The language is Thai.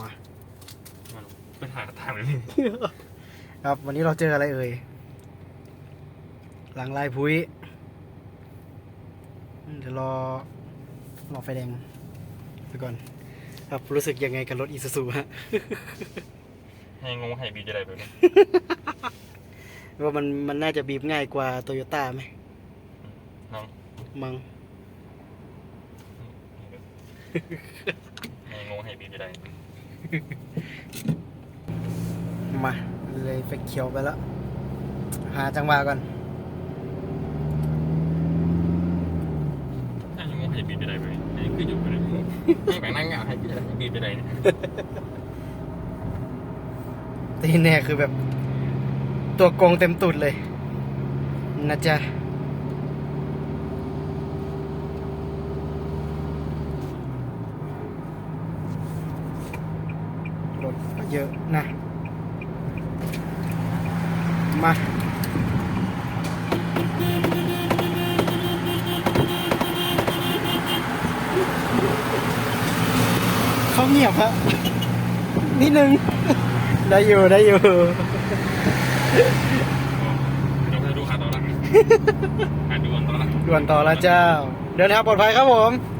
มา มันไปถ่ายถ่ายเลยครับวันนี้เราเจออะไรเอ่ย หลังลายพุ้ยอืมเดี๋ยวรอรอไฟแดงไปก่อน ครับรู้สึกยังไงกับรถอีซูซูฮะ ให้งงให้บีจะได้ไปเลยว่ามันมันน่าจะบีบง่ายกว่าโตโยต้าไหมน้องมังให้งงให้บีจะได้ มาเลยไฟเขียวไปแล้ว หาจังหวะก่อนให้งงให้บีจะได้ไปให้ขึ้นอยู่ไปเลยให้แบ่งนั่งเหงาให้บีจะได้บีจะได้เนี่ยแตีแน่คือแบบ ตัวโกงเต็มตุดเลย นะจ๊ะ รถก็เยอะนะ มาเขาเงียบฮะนิดนึง ได้อยู่ได้อยู่เราไปดูขาต่อละหาดูกันต่อละด่วนต่อแล้วเจ้า เดินทางปลอดภัยครับผมค